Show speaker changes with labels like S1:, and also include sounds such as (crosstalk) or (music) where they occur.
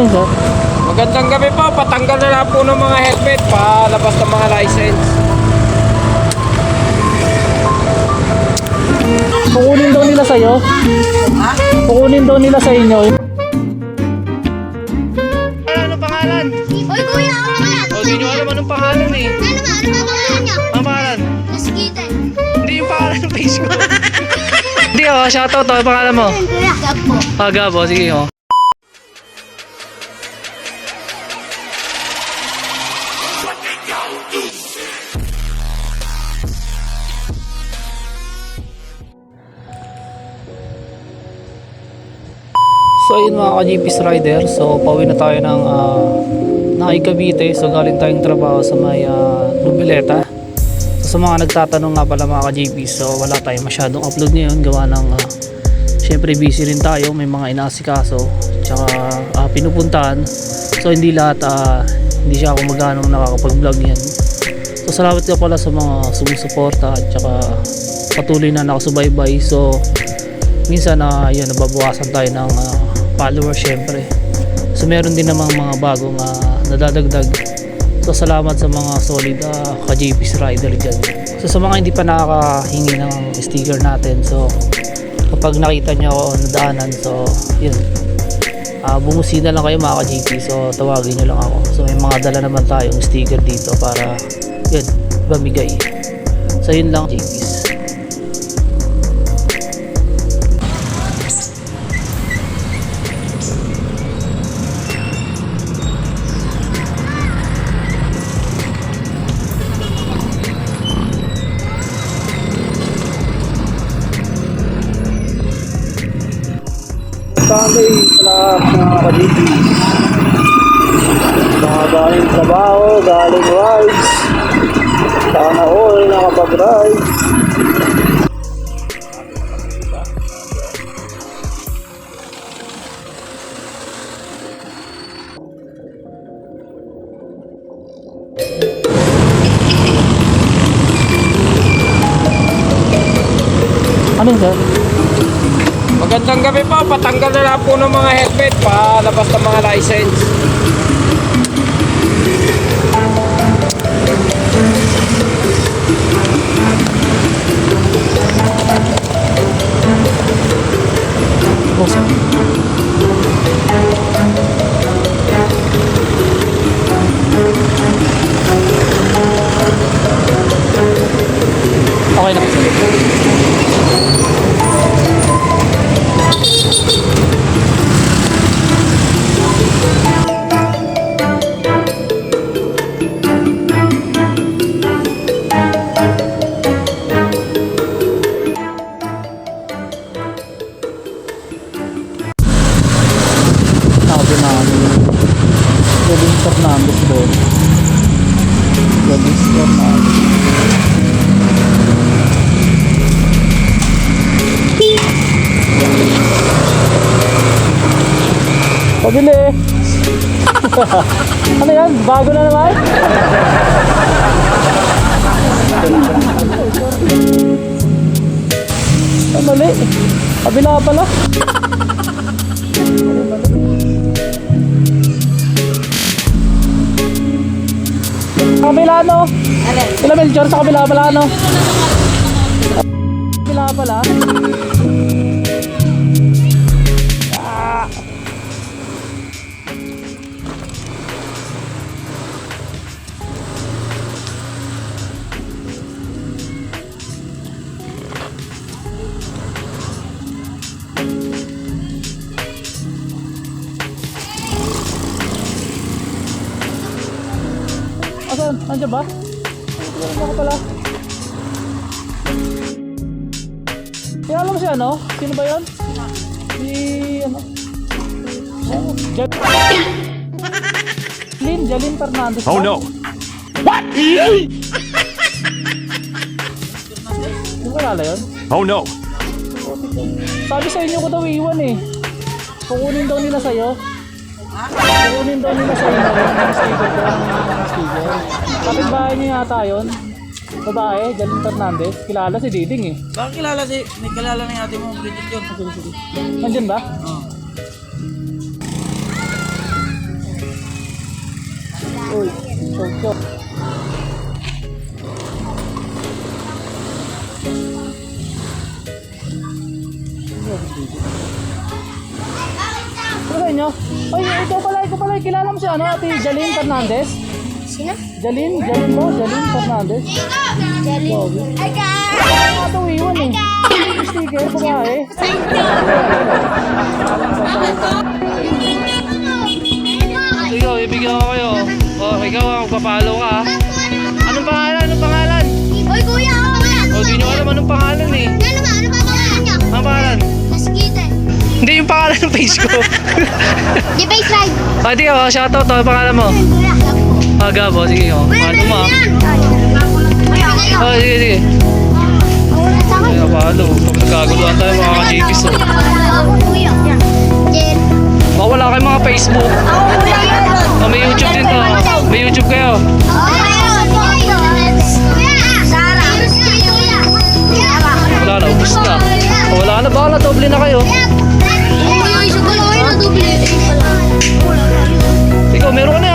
S1: Ano yun, sir?
S2: Magandang gabi po. Patanggal na lang po ng mga helmet. Palabas ng mga license.
S1: Kukunin daw nila sa'yo. Kukunin daw nila sa inyo.
S2: Ano pangalan?
S3: Oy, kuya, ano ba yan?
S2: O, di nyo alam anong pangalan eh.
S3: Ano ba? Ano ba pangalan niya?
S2: Ang pangalan?
S3: Nasikita eh.
S2: Hindi yung pangalan ng Facebook. (laughs) Hindi oh, shoutout to. Ang pangalan mo?
S3: Gapo.
S2: Ah, Gabo. Sige oh.
S1: So ayun mga ka-GP's rider, so pauwi na tayo ng uh, Nakay Cavite. So galing tayong trabaho sa may uh, Lubileta. So sa mga nagtatanong nga pala mga ka-GP's, so wala tayong masyadong upload ngayon gawa ng uh, syempre busy rin tayo, may mga inasikaso tsaka uh, pinupuntahan. So hindi lahat uh, hindi siya ako magano nakakapag-vlog niyan. So salamat ka pala sa mga sumusuporta at tsaka patuloy na nakasubaybay. So minsan na yun nababawasan tayo ng ah, followers syempre. So meron din namang mga bagong ah, nadadagdag. So salamat sa mga solid uh, ka JP's rider dyan. So sa mga hindi pa nakakahingi ng sticker natin so kapag nakita nyo ako nadaanan so yun. Uh, bumusina lang kayo mga ka JP so tawagin nyo lang ako. So may mga dala naman tayong sticker dito para yun bamigay. So yun lang JP's Sunday sa lahat ng mga kabiti. Mga galing trabaho, galing rides. Sana all nakapag-ride. Ano yun?
S2: Magandang gabi po. Patanggal na lang po ng mga helmet. Palabas ng mga license.
S1: Pabili! (laughs) ano yan? Bago na naman? Ay, (laughs) mali. (laughs) Kabila pala. Kabila no? Ilan Melchor sa kabila pala no? Kabila pala. Asan? Nandiyan ba? Ano ko pala? Kilala mo si ano? Sino ba yun? Si ano? Jal- Jalin, Jalin Fernandez.
S4: Oh
S1: ba?
S4: no!
S1: Hindi mo kilala yun?
S4: Oh no!
S1: Sabi sa inyo ko daw iwan eh. Kukunin daw nila sa'yo. Ha? Kunin daw nila sa inyo ng ko ng sticker. Kapit bahay niyo yata yun? Babae, Jalin Fernandez. Kilala si Diding eh.
S5: Bakit kilala si... May kilala na yate mo, Bridget yun.
S1: Sige, sige. Nandyan ba?
S5: Oo. Uy, chok chok.
S1: Ano ba inyo? Ay, ikaw pala, ikaw pala. Kilala mo si ano, ate Jalyn Fernandez?
S3: Sino?
S1: Jalyn? Jalyn mo? Jalyn Fernandez?
S3: Jelly. Hi guys!
S1: Ano nga ito iwan eh? Sticker, babae. Ikaw, ibigyan ko kayo. Oh, ikaw ang magpapalo ka. ah. Anong pangalan? Anong pangalan?
S3: Oy kuya, ako yan.
S1: Oh, di nyo alam anong pangalan eh.
S3: Ano ba? Ano ba pangalan
S1: ng page ko. (laughs)
S3: Di ba slide?
S1: ah, di oh, shoutout. Ano pangalan mo? Ah, Gabo. Sige, oh. Ano mo? Oh, sige, sige. Kaya palo. Pag nagkaguluhan tayo mga ka-JPs. Oh.
S3: Jen.
S1: Oh, wala kayong mga Facebook. Oh, may YouTube din to. May YouTube kayo. Wala na, ubus na. Wala na, baka na doble na kayo. Ikaw, meron